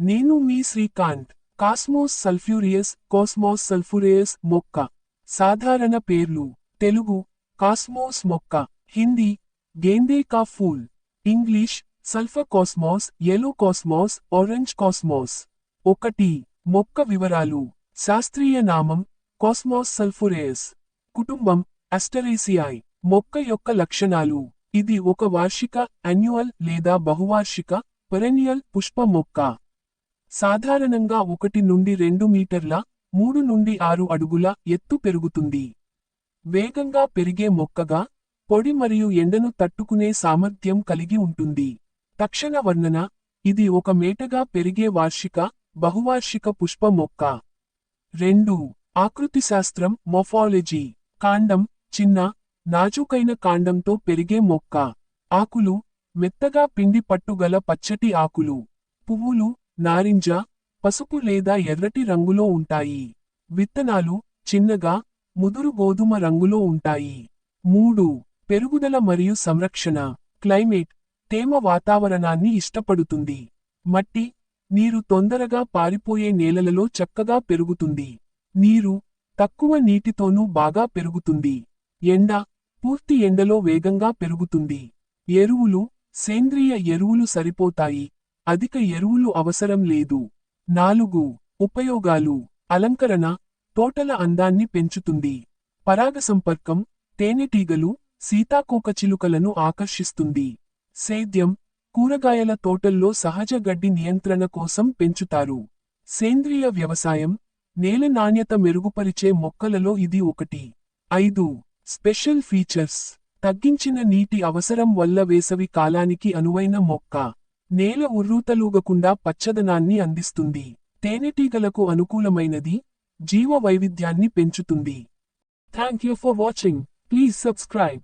నేను మీ శ్రీకాంత్ కాస్మోస్ సల్ఫ్యూరియస్ కోస్మోస్ సల్ఫురేయస్ మొక్క. సాధారణ పేర్లు తెలుగు కాస్మోస్ మొక్క హిందీ గేందే కా pool. English sulphur cosmos yellow cosmos orange cosmos. ఒకటి మొక్క వివరాలు శాస్త్రీయ నామం కాస్మోస్ సల్ఫురేయస్ కుటుంబం అస్టరేసియాయ్. మొక్క యొక్క లక్షణాలు ఇది ఒక వార్షిక అన్యువల్ లేదా బహువార్షిక పెరెనియల్ పుష్ప మొక్క. సాధారణంగా ఒకటి నుండి రెండు మీటర్ల మూడు నుండి ఆరు అడుగుల ఎత్తు పెరుగుతుంది. వేగంగా పెరిగే మొక్కగా పొడి మరియు ఎండను తట్టుకునే సామర్థ్యం కలిగి ఉంటుంది. తక్షణ వర్ణన ఇది ఒక మేటగా పెరిగే వార్షిక బహువార్షిక పుష్ప మొక్క. రెండు ఆకృతి శాస్త్రం మొఫాలజీ కాండం చిన్న నాజూకైన కాండంతో పెరిగే మొక్క. ఆకులు మెత్తగా పిండి పట్టుగల పచ్చటి ఆకులు. పువ్వులు నారింజ పసుపు లేదా ఎర్రటి రంగులో ఉంటాయి. విత్తనాలు చిన్నగా ముదురు గోధుమ రంగులో ఉంటాయి. మూడు పెరుగుదల మరియు సంరక్షణ. క్లైమేట్ తేమ వాతావరణాన్ని ఇష్టపడుతుంది. మట్టి నీరు తొందరగా పారిపోయే నేలలలో చక్కగా పెరుగుతుంది. నీరు తక్కువ నీటితోనూ బాగా పెరుగుతుంది. ఎండ పూర్తి ఎండలో వేగంగా పెరుగుతుంది. ఎరువులు సేంద్రియ ఎరువులు సరిపోతాయి. అధిక ఎరువులు అవసరం లేదు. నాలుగు ఉపయోగాలు. అలంకరణ తోటల అందాన్ని పెంచుతుంది. పరాగ సంపర్కం తేనెటీగలు సీతాకోకచిలుకలను ఆకర్షిస్తుంది. సేద్యం కూరగాయల తోటల్లో సహజ గడ్డి నియంత్రణ కోసం పెంచుతారు. సేంద్రియ వ్యవసాయం నేల నాణ్యత మెరుగుపరిచే మొక్కలలో ఇది ఒకటి. ఐదు స్పెషల్ ఫీచర్స్. తగ్గించిన నీటి అవసరం వల్ల వేసవి కాలానికి అనువైన మొక్క. నేల ఉర్రూతలూగకుండా పచ్చదనాన్ని అందిస్తుంది. తేనెటీగలకు అనుకూలమైనది జీవ వైవిధ్యాన్ని పెంచుతుంది. Thank you for watching please subscribe